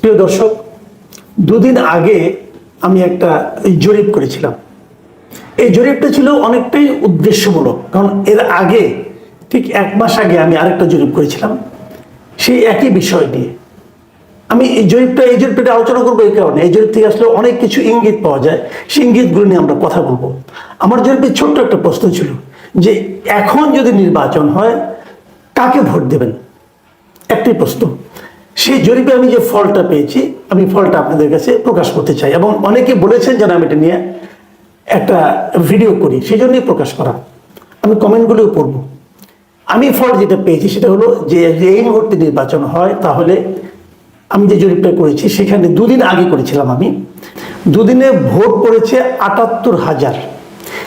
প্রিয় দর্শক, দুদিন আগে আমি একটা জরিপ করেছিলাম। এই জরিপটা ছিল অনেকটাই উদ্দেশ্যমূলক, কারণ এর আগে, ঠিক এক মাস আগে আমি আরেকটা জরিপ করেছিলাম। সেই একই বিষয় নিয়ে। আমি এই জরিপটা এই জরিপটা আলোচনা করব এই কারণে। এই জরিপ থেকে আসলে অনেক কিছু ইঙ্গিত পাওয়া যায়। সেই ইঙ্গিতগুলো নিয়ে আমরা কথা বলব। আমার জরিপের ছোট্ট একটা প্রশ্ন ছিল যে, এখন যদি নির্বাচন হয়, কাকে ভোট দেবেন? একটি প্রশ্ন। সেই জরিপে আমি যে ফলটা পেয়েছি, আমি ফলটা আপনাদের কাছে প্রকাশ করতে চাই। এবং অনেকে বলেছেন যেন আমি এটা নিয়ে একটা ভিডিও করি। সেই জন্যই প্রকাশ করা। আমি কমেন্টগুলিও পড়ব। আমি ফল যেটা পেয়েছি, সেটা হলো যে এই মুহূর্তে নির্বাচন হয়, তাহলে আমি যে জরিপটা করেছি, সেখানে দুদিন আগে করেছিলাম আমি। দুদিনে ভোট পড়েছে আটাত্তর হাজার।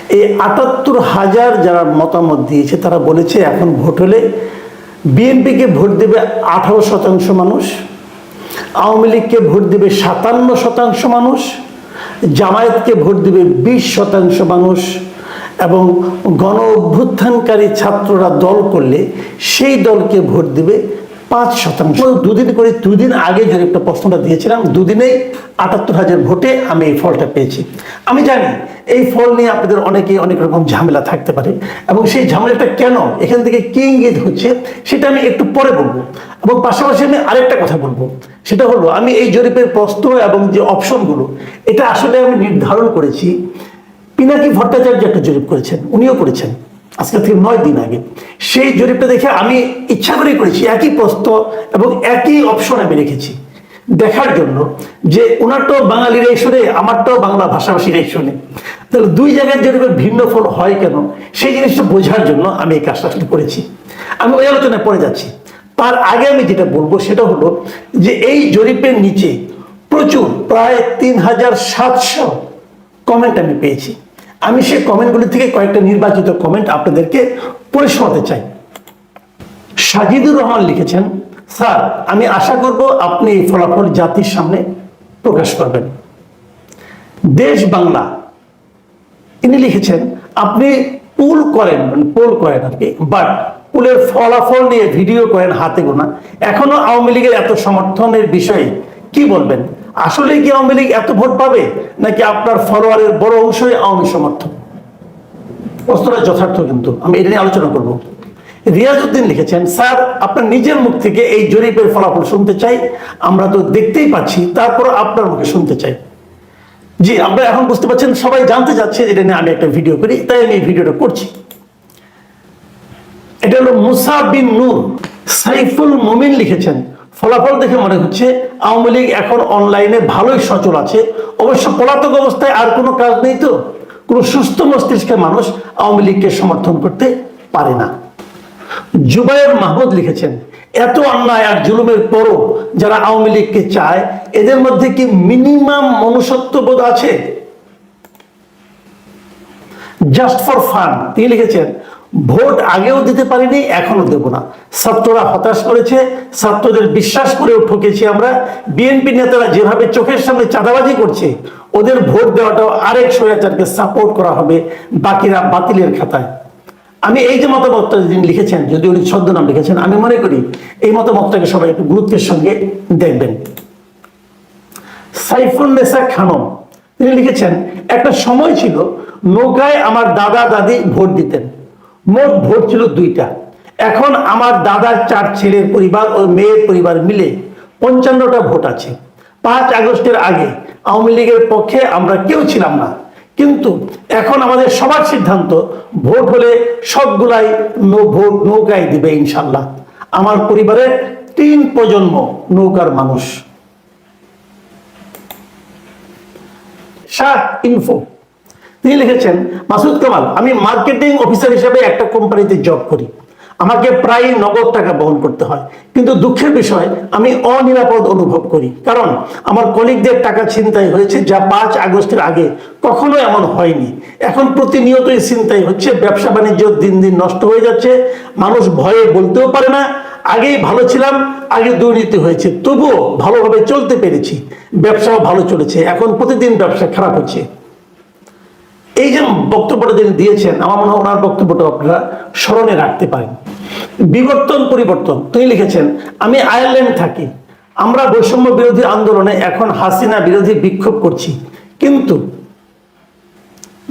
এই আটাত্তর হাজার যারা মতামত দিয়েছে, তারা বলেছে, এখন ভোট হলে বিএনপিকে ভোট দেবে আঠারো শতাংশ মানুষ, আওয়ামী লীগকে ভোট দেবে সাতান্ন শতাংশ মানুষ, জামায়াতকে ভোট দেবে বিশ শতাংশ মানুষ এবং গণ অভ্যুত্থানকারী ছাত্ররা দল করলে সেই দলকে ভোট দেবে পাঁচ শতাংশ। দুদিন করে, দুদিন আগে যে একটা প্রশ্নটা দিয়েছিলাম, দুদিনেই আটাত্তর হাজার ভোটে আমি এই ফলটা পেয়েছি। আমি জানি, এই ফল নিয়ে আপনাদের অনেকে অনেক রকম ঝামেলা থাকতে পারে, এবং সেই ঝামেলাটা কেন? এখান থেকে কি ইঙ্গিত হচ্ছে? সেটা আমি একটু পরে বলব। এবং পাশাপাশি আমি আরেকটা কথা বলব। সেটা হলো, আমি এই জরিপের প্রশ্ন এবং যে অপশনগুলো, এটা আসলে আমি নির্ধারণ করেছি। পিনাকি ভট্টাচার্য একটা জরিপ করেছেন, উনিও করেছেন। আজকে থেকে নয় দিন আগে। সেই জরিপটা দেখে আমি ইচ্ছা করেই করেছি, একই প্রশ্ন এবং একই অপশন আমি রেখেছি। দেখার জন্য যে ওনারটাও বাঙালিরাই শোনে আমারটাও বাংলা ভাষাভাষীরাই শোনে তাহলে দুই জায়গার জরিপে ভিন্ন ফল হয় কেন? সেই জিনিসটা বোঝার জন্য আমি এই কাজটা আসলে করেছি। আমি ওই আলোচনায় পড়ে যাচ্ছি। তার আগে আমি যেটা বলব সেটা হলো যে এই জরিপের নিচে প্রচুর, প্রায় তিন হাজার সাতশো কমেন্ট আমি পেয়েছি। আমি সেই কমেন্টগুলি থেকে কয়েকটা নির্বাচিত কমেন্ট আপনাদেরকে পড়ে শোনাতে চাই। সাজিদুর রহমান লিখেছেন, স্যার, আমি আশা করব আপনি এই ফলাফল জাতির সামনে প্রকাশ করবেন। দেশ বাংলা তিনি লিখেছেন, আপনি পুল করেন, পোল করেন আর কি, বাট পুলের ফলাফল নিয়ে ভিডিও করেন হাতে গোনা। এখনও আওয়ামী লীগের এত সমর্থনের বিষয়ে কি বলবেন? আসলে কি আওয়ামী লীগ এত ভোট পাবে? নাকি আপনার ফলোয়ারের বড় অংশই আওয়ামী সমর্থন প্রশ্নটা যথার্থ কিন্তু, আমি এটা নিয়ে আলোচনা করব। রিয়াজউদ্দিন লিখেছেন, স্যার, আপনার নিজের মুখ থেকে এই জরিপের ফলাফল শুনতে চাই। আমরা তো দেখতেই পাচ্ছি তারপর আপনার মুখে শুনতে চাই। জি, আপনারা এখন বুঝতে পারছেন, সবাই জানতে চাচ্ছে, এটা নিয়ে আমি একটা ভিডিও করি, তাই আমি এই ভিডিওটা করছি। এটা হলো মুসা বিন নূর, সাইফুল মুমিন লিখেছেন ফলাফল দেখে মনে হচ্ছে আওয়ামী লীগ এখন অনলাইনে ভালোই সচল আছে। অবশ্য পলাতক অবস্থায় আর কোনো কাজ নেই তো। কোনো সুস্থ মস্তিষ্কের মানুষ আওয়ামী লীগকে সমর্থন করতে পারে না। জুবাইর মাহমুদ লিখেছেন, এত অন্যায় আর জুলুমের পরও যারা আওয়ামী লীগকে চায়, এদের মধ্যে কি মিনিমাম মনুষ্যত্ববোধ আছে? জাস্ট ফর ফান তিনি লিখেছেন ভোট আগেও দিতে পারিনি এখনও দেব না। ছাত্ররা হতাশ করেছে ছাত্রদের বিশ্বাস করেও ঠকেছি আমরা। বিএনপি নেতারা যেভাবে চোখের সামনে চাঁদাবাজি করছে, ওদের ভোট দেওয়াটাও আরেক স্বৈরাচারকে সাপোর্ট করা হবে, বাকিরা বাতিলের খাতায়। আমি এই যে মতামতটা যিনি লিখেছেন, যদি উনি ছদ্মনাম লিখেছেন, আমি মনে করি এই মতামতটাকে সবাই একটু গুরুত্বের সঙ্গে দেখবেন। সাইফুল নেসা খানম, তিনি লিখেছেন, একটা সময় ছিল নৌকায় আমার দাদা দাদি ভোট দিতেন। মোট ভোট ছিল দুইটা। এখন আমার দাদার চার ছেলের পরিবার ও মেয়ের পরিবার মিলে পঞ্চান্নটা ভোট আছে। পাঁচ আগস্টের আগে আওয়ামী লীগের পক্ষে আমরা কেউ ছিলাম না। কিন্তু এখন আমাদের সবার সিদ্ধান্ত, ভোট হলে সবগুলাই ভোট নৌকায় দিবে ইনশাল্লাহ আমার পরিবারের তিন প্রজন্ম নৌকার মানুষ। সাত ইনফো তিনি লিখেছেন, মাসুদ কামাল, আমি মার্কেটিং অফিসার হিসেবে একটা কোম্পানিতে জব করি। আমাকে প্রায় নগদ টাকা বহন করতে হয়। কিন্তু দুঃখের বিষয়, আমি অনিরাপদ অনুভব করি। কারণ আমার কলিগদের টাকা ছিনতাই হয়েছে যা পাঁচ আগস্টের আগে কখনো এমন হয়নি। এখন প্রতিনিয়তই ছিনতাই হচ্ছে। ব্যবসা বাণিজ্য দিন দিন নষ্ট হয়ে যাচ্ছে। মানুষ ভয়ে বলতেও পারে না, আগেই ভালো ছিলাম, আগে দুর্নীতি হয়েছে। তবুও ভালোভাবে চলতে পেরেছি। ব্যবসাও ভালো চলেছে। এখন প্রতিদিন ব্যবসা খারাপ হচ্ছে। এই যে বক্তব্যটা যিনি দিয়েছেন, আমার মনে হয় ওনার বক্তব্যটা আপনারা স্মরণে রাখতে পারেন। বিবর্তন, পরিবর্তন, তিনি লিখেছেন, আমি আয়ারল্যান্ড থাকি। আমরা বৈষম্য বিরোধী আন্দোলনে এখন হাসিনা বিরোধী বিক্ষোভ করছি। কিন্তু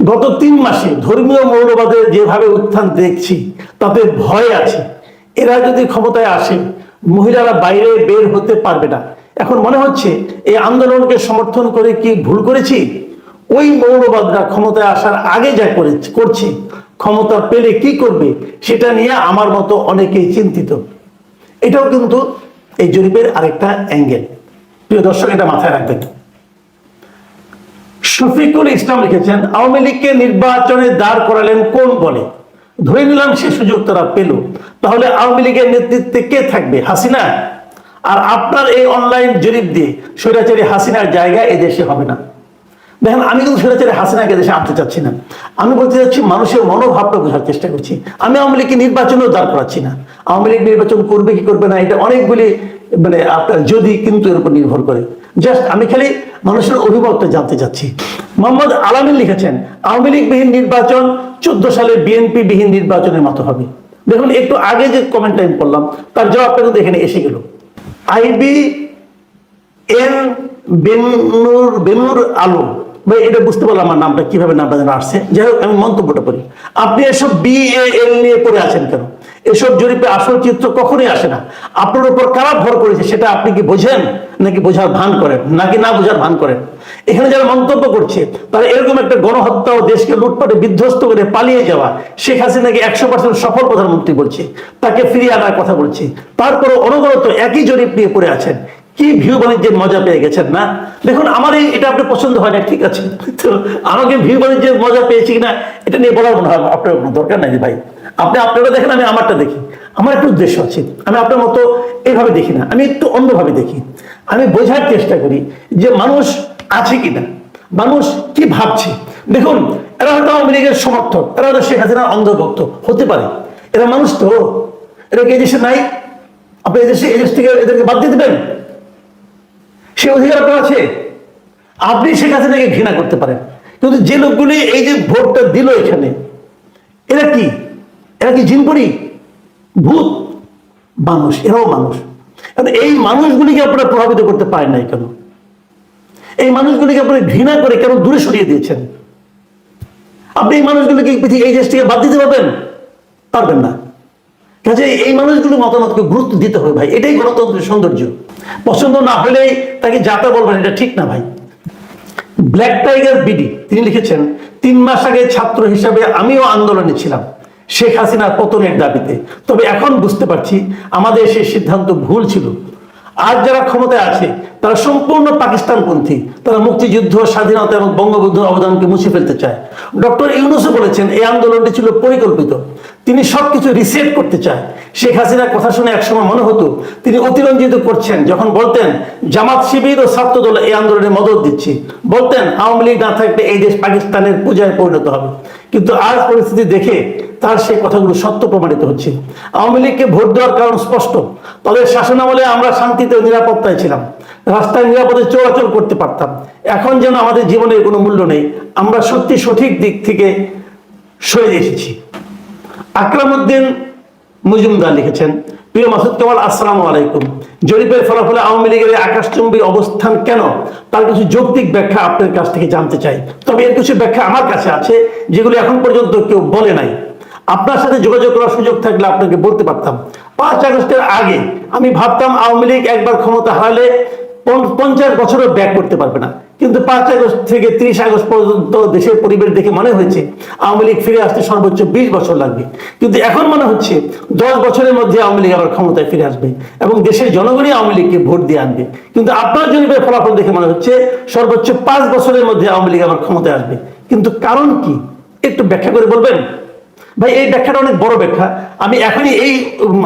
গত তিন মাসে ধর্মীয় মৌলবাদের যেভাবে উত্থান দেখছি, তাতে ভয় আছে। এরা যদি ক্ষমতায় আসে, মহিলারা বাইরে বের হতে পারবে না। এখন মনে হচ্ছে, এই আন্দোলনকে সমর্থন করে কি ভুল করেছি? ওই মৌলবাদরা ক্ষমতায় আসার আগে যা করে, করছে, ক্ষমতা পেলে কি করবে সেটা নিয়ে আমার মতো অনেকেই চিন্তিত। এটাও কিন্তু এই জরিপের আরেকটা অ্যাঙ্গেল প্রিয় দর্শক, এটা মাথায় রাখবেন। শফিকুল ইসলাম লিখেছেন, আওয়ামী লীগকে নির্বাচনে দাঁড় করালেন কোন বলে? ধরে নিলাম সে সুযোগ তারা পেল। তাহলে আওয়ামী লীগের নেতৃত্বে কে থাকবে? হাসিনা? আর আপনার এই অনলাইন জরিপ দিয়ে স্বৈরাচারী হাসিনার জায়গা এদেশে হবে না। দেখেন, আমি কিন্তু স্বৈরাচারী হাসিনাকে দেশে আনতে চাচ্ছি না। আমি বলতে চাচ্ছি, মানুষের মনোভাবটা বোঝার চেষ্টা করছি। আমি আওয়ামী লীগকে নির্বাচনেও দাঁড় করাচ্ছি না। আওয়ামী লীগ নির্বাচন করবে কি করবে না, এটা অনেকগুলি মানে আপনার যদি কিন্তু এর উপর নির্ভর করে। জাস্ট আমি খালি মানুষের অভিমতটা জানতে চাচ্ছি। মোহাম্মদ আলামিন লিখেছেন, আওয়ামী লীগ বিহীন নির্বাচন চোদ্দ সালে বিএনপি বিহীন নির্বাচনের মতো হবে। দেখুন, একটু আগে যে কমেন্টটা আমি করলাম তার জবাবটা কিন্তু এখানে এসে গেল। আইবি এন বেনুর বেনুর আলম ভাই, এটা বুঝতে পারলাম আমার নামটা, কীভাবে নামটা যেন আসছে। যাই হোক, আমি মন্তব্যটা করি। আপনি এসব বি এল নিয়ে পড়ে আছেন কেন? এসব জরিপে আসল চিত্র কখনোই আসে না। আপনার উপর কারা ভর করেছে সেটা আপনি কি বোঝেন? নাকি বোঝার ভান করেন? নাকি না বোঝার ভান করেন? এখানে যারা মন্তব্য করছে, তারা এরকম একটা গণহত্যা ও দেশকে লুটপাটে বিধ্বস্ত করে পালিয়ে যাওয়া শেখ হাসিনাকে একশো পার্সেন্ট সফল প্রধানমন্ত্রী বলছে। তাকে ফিরিয়ে আনার কথা বলছে। তারপরে অনবরত একই জরিপ নিয়ে পড়ে আছেন। কি ভিউ বাণিজ্যের মজা পেয়ে গেছেন, না? দেখুন আমার এটা আপনার পছন্দ হয় না, ঠিক আছে। তো আমাকে ভিউ বাণিজ্যের মজা পেয়েছি কিনা, এটা নিয়ে বলার মনে হয় আপনার কোনো দরকার নাই ভাই। আপনি আপনারা দেখেন, আমি আমারটা দেখি। আমার একটা উদ্দেশ্য আছে। আমি আপনার মতো এইভাবে দেখি না, আমি একটু অন্যভাবে দেখি। আমি বোঝার চেষ্টা করি যে মানুষ আছে কিনা। মানুষ কি ভাবছে? দেখুন, এরা হয়তো আওয়ামী লীগের সমর্থক, এরা হয়তো শেখ হাসিনার অন্ধভক্ত হতে পারে। এরা মানুষ তো। এরা কি এই দেশে নাই? আপনি এই এদেশ থেকে এদেরকে বাদ দিয়ে দেবেন? সে অধিকার আছে। আপনি শেখ হাসিনাকে ঘৃণা করতে পারেন। কিন্তু যে লোকগুলি এই যে ভোটটা দিল এখানে, এরা কি? এরা কি জিনপরি? ভূত? মানুষ, এরাও মানুষ। কারণ এই মানুষগুলিকে আপনারা প্রভাবিত করতে পারেন নাই কেন? এই মানুষগুলিকে আপনারা ঘৃণা করে কেন দূরে সরিয়ে দিয়েছেন? আপনি এই মানুষগুলিকে এই দেশ থেকে বাদ দিতে পারবেন? পারবেন না। কাজে এই মানুষগুলো মতামতকে গুরুত্ব দিতে হবে ভাই। এটাই গণতন্ত্রের সৌন্দর্য। পছন্দ না হলেই তাকে যাতা বলবেন, এটা ঠিক না ভাই। ব্ল্যাক টাইগার বিডি তিনি লিখেছেন, তিন মাস আগে ছাত্র হিসাবে আমিও আন্দোলনে ছিলাম। শেখ হাসিনার পতনের দাবিতে। তবে এখন বুঝতে পারছি আমাদের সেই সিদ্ধান্ত ভুল ছিল। আজ যারা ক্ষমতায় আছে, তারা সম্পূর্ণ পাকিস্তানপন্থী। তারা মুক্তিযুদ্ধ, স্বাধীনতা এবং বঙ্গবন্ধুর অবদানকে মুছে ফেলতে চায়। ডক্টর ইউনুসও বলেছেন, এই আন্দোলনটি ছিল পরিকল্পিত। তিনি সবকিছু রিসেট করতে চায় শেখ হাসিনার কথা শুনে একসময় মনে হতো, তিনি অতিরঞ্জিত করছেন, যখন বলতেন, জামাত শিবির ও ছাত্র দল এই আন্দোলনে মদত দিচ্ছি। বলতেন, আওয়ামী লীগ না থাকলে এই দেশ পাকিস্তানের পূজায় পরিণত হবে। কিন্তু আজ পরিস্থিতি দেখে তার সেই কথাগুলো সত্য প্রমাণিত হচ্ছে। আওয়ামী লীগকে ভোট দেওয়ার কারণ স্পষ্ট। তাদের শাসনামলে আমরা শান্তিতে নিরাপত্তায় ছিলাম। রাস্তায় নিরাপদে চলাচল করতে পারতাম। এখন যেন আমাদের জীবনের কোনো মূল্য নেই। আমরা সত্যি সঠিক দিক থেকে সরে এসেছি। আকরামউদ্দিন মজুমদার লিখেছেন, প্রিয় মাসুদ কামাল, আসসালামু আলাইকুম। জরিপের ফলাফলে আওয়ামী লীগের আকাশচুম্বী অবস্থান কেন? তার কিছু যৌক্তিক ব্যাখ্যা আপনার কাছ থেকে জানতে চাই। তবে এর কিছু ব্যাখ্যা আমার কাছে আছে, যেগুলো এখন পর্যন্ত কেউ বলে নাই। আপনার সাথে যোগাযোগ করার সুযোগ থাকলে আপনাকে বলতে পারতাম। পাঁচ আগস্টের আগে আমি ভাবতাম আওয়ামী লীগ একবার ক্ষমতা হারালে পঞ্চ- পঞ্চাশ বছরও ব্যাক করতে পারবে না। কিন্তু পাঁচ আগস্ট থেকে তিরিশ আগস্ট পর্যন্ত দেশের পরিবেশ দেখে মনে হয়েছে আওয়ামী লীগ ফিরে আসতে সর্বোচ্চ বিশ বছর লাগবে। কিন্তু এখন মনে হচ্ছে দশ বছরের মধ্যে আওয়ামী লীগ আবার ক্ষমতায় ফিরে আসবে এবং দেশের জনগণই আওয়ামী লীগকে ভোট দিয়ে আনবে। কিন্তু আপনার জরিপের ফলাফল দেখে মনে হচ্ছে সর্বোচ্চ পাঁচ বছরের মধ্যে আওয়ামী লীগ আবার ক্ষমতায় আসবে। কিন্তু কারণ কি? একটু ব্যাখ্যা করে বলবেন? ভাই, এই ব্যাখ্যাটা অনেক বড় ব্যাখ্যা। আমি এখনই এই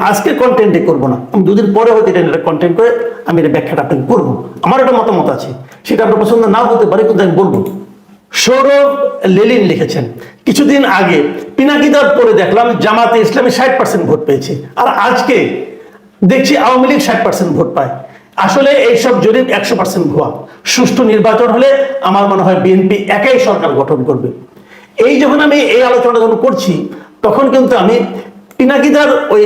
আজকের কন্টেন্টে করব না। আমি দুদিন পরে হয়তো এটা কন্টেন্ট করে আমি এটা ব্যাখ্যাটা আপনাকে করব। আমার একটা মতামত আছে। সেটা আপনার পছন্দ নাও হতে পারে, কিন্তু আমি বলব। সৌরভ লেলিন লিখেছেন, কিছুদিন আগে পিনাকিদার পরে দেখলাম জামাতে ইসলামী ষাট পার্সেন্ট ভোট পেয়েছে, আর আজকে দেখছি আওয়ামী লীগ ষাট পার্সেন্ট ভোট পায়। আসলে এইসব জরিপ একশো পার্সেন্ট ভুয়া। সুষ্ঠু নির্বাচন হলে আমার মনে হয় বিএনপি একাই সরকার গঠন করবে। এই যখন আমি এই আলোচনা যখন করছি, তখন কিন্তু আমি পিনাকিদার ওই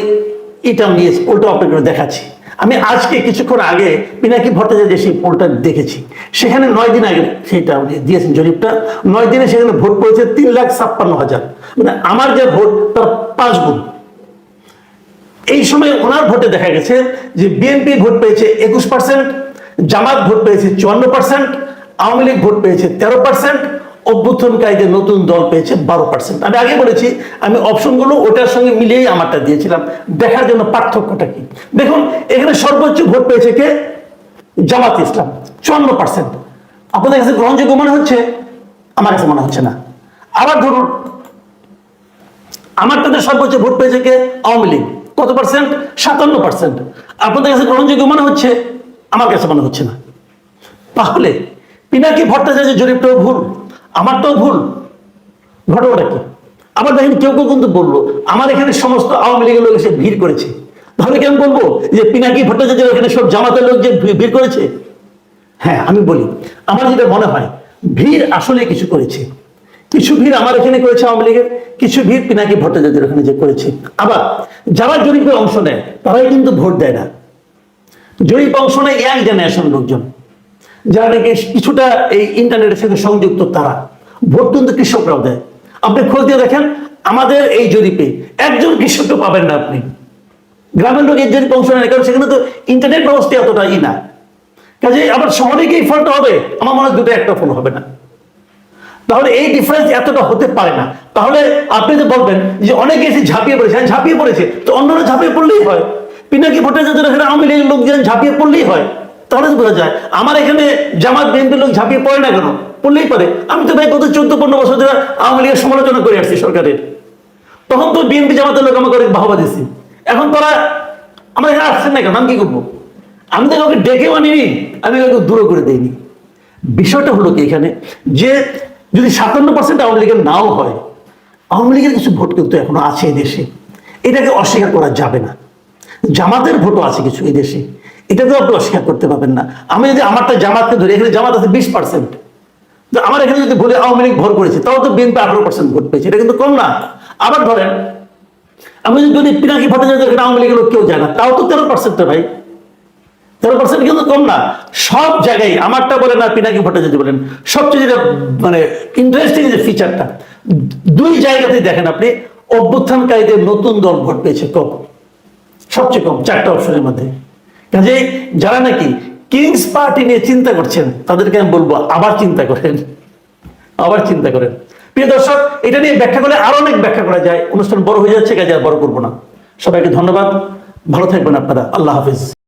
ইটা নিয়ে ওটা আপনাকে দেখাচ্ছি। আমি আজকে কিছুক্ষণ আগে পিনাকি ভট্টাচার্য সেই পোলটা দেখেছি, সেখানে নয় দিন আগে সেইটা দিয়েছেন জরিপটা। নয় দিনে সেখানে ভোট পড়েছে তিন লাখ ছাপ্পান্ন হাজার। মানে আমার যে ভোট, তার পাঁচ গুণ। এই সময় ওনার ভোটে দেখা গেছে যে বিএনপি ভোট পেয়েছে একুশ পার্সেন্ট, জামাত ভোট পেয়েছে চুয়ান্ন পার্সেন্ট, আওয়ামী লীগ ভোট পেয়েছে তেরো পার্সেন্ট অভ্যুত্থানকারীদের নতুন দল পেয়েছে বারো পার্সেন্ট আমি আগে বলেছি, আমি অপশনগুলো ওটার সঙ্গে মিলিয়েই আমারটা দিয়েছিলাম। দেখার জন্য পার্থক্যটা কি? দেখুন, এখানে সর্বোচ্চ ভোট পেয়েছে কে? জামাত ইসলাম, চুয়ান্ন পার্সেন্ট আপনাদের কাছে গ্রহণযোগ্য মনে হচ্ছে? আমার কাছে মনে হচ্ছে না। আবার ধরুন আমারটাতে সর্বোচ্চ ভোট পেয়েছে কে? আওয়ামী লীগ, কত পার্সেন্ট সাতান্ন পার্সেন্ট আপনাদের কাছে গ্রহণযোগ্য মনে হচ্ছে? আমার কাছে মনে হচ্ছে না। তাহলে, পিনাকি ভট্টাচার্যের জরিপটাও ভুল। আমারটাও ভুল। ঘটনাটা কি? আবার দেখেন কেউ কেউ কিন্তু বলল, আমার এখানে সমস্ত আওয়ামী লীগের লোক এসে ভিড় করেছে। তাহলে কেন বলব যে পিনাকি ভট্টাচার্য এখানে সব জামাতের লোক যে ভিড় করেছে? হ্যাঁ আমি বলি, আমার যেটা মনে হয়, ভিড় আসলে কিছু করেছে। কিছু ভিড় আমার এখানে করেছে আওয়ামী লীগের, কিছু ভিড় পিনাকি ভট্টাচার্যের ওখানে যে করেছে। আবার যারা জরিপে অংশ নেয়, তারাই কিন্তু ভোট দেয় না। জরিপ অংশ নেয় ইয়াং জেনারেশন লোকজন। যারা নাকি কিছুটা এই ইন্টারনেটের সাথে সংযুক্ত, তারা। ভোট কিন্তু কৃষকরাও দেয়। আপনি খোঁজ দিয়ে দেখেন, আমাদের এই জরিপে একজন কৃষকও পাবেন না আপনি। গ্রামের লোক এই জরিপে অংশ নেয় কারণ সেখানে তো ইন্টারনেট ব্যবস্থা এতটা ই না। কাজে আবার শহরে গিয়ে ফলটা হবে, আমার মনে হয় দুটো একটা ফল হবে না। তাহলে এই ডিফারেন্স এতটা হতে পারে না। তাহলে আপনি যে বলবেন যে অনেকে এসে ঝাঁপিয়ে পড়েছে হ্যাঁ ঝাঁপিয়ে পড়েছে, তো অন্যরা ঝাঁপিয়ে পড়লেই হয়। পিনাকি ভট্টাচার্য আওয়ামী লীগের লোকজন ঝাঁপিয়ে পড়লেই হয়। তাহলে তো বোঝা যায়। আমার এখানে জামাত বিএনপির লোক ঝাঁপিয়ে পড়ে না কেন? পড়লেই পারে আমি তো ভাই গত চোদ্দ পনেরো বছর ধরে আওয়ামী লীগের সমালোচনা করে আসছি সরকারের। তখন তো বিএনপি জামাতের লোক আমাকে অনেক বাহবা দিচ্ছি এখন তারা আমার এখানে আসছেন না কেন? আমি কি করব? আমি তো কাউকে ডেকে আনিনি, আমি কাউকে দূরে করে দিইনি। বিষয়টা হলো কি এখানে? যে যদি সাতান্ন পার্সেন্ট আওয়ামী লীগের নাও হয়, আওয়ামী লীগের কিছু ভোট কিন্তু এখনও আছে দেশে। এটাকে অস্বীকার করা যাবে না। জামাতের ভোটও আছে কিছু এই দেশে। এটাকেও আপনি অস্বীকার করতে পারবেন না। আমি যদি আমারটা জামাতকে ধরি, এখানে জামাত আছে বিশ পার্সেন্ট তো আমার এখানে যদি বলে আওয়ামী লীগ ভোট করেছে, তাও তো বিএনপি আঠারো পার্সেন্ট ভোট পেয়েছে। এটা কিন্তু কম না। আবার ধরেন, আমি যদি বলি পিনাকি ভট্টাচার্য এখানে আওয়ামী লীগের লোক কেউ যায় না, তাও তো তেরো পার্সেন্ট ভাই। তেরো পার্সেন্ট কিন্তু কম না। সব জায়গায় আমারটা বলেন আর পিনাকি ভট্টাচার্য বলেন, সবচেয়ে যেটা মানে ইন্টারেস্টিং যে ফিচারটা দুই জায়গাতেই দেখেন আপনি, অভ্যুত্থানকারীদের নতুন দল ভোট পেয়েছে কম সবচেয়ে কম, চারটা অপশনের মধ্যে। কাজে যারা নাকি কিংস পার্টি নিয়ে চিন্তা করছেন, তাদেরকে আমি বলব, আবার চিন্তা করেন। আবার চিন্তা করেন। প্রিয় দর্শক, এটা নিয়ে ব্যাখ্যা করলে আরও অনেক ব্যাখ্যা করা যায়। অনুষ্ঠান বড় হয়ে যাচ্ছে, কাজে আর বড় করব না। সবাইকে ধন্যবাদ। ভালো থাকবেন আপনারা। আল্লাহ হাফিজ।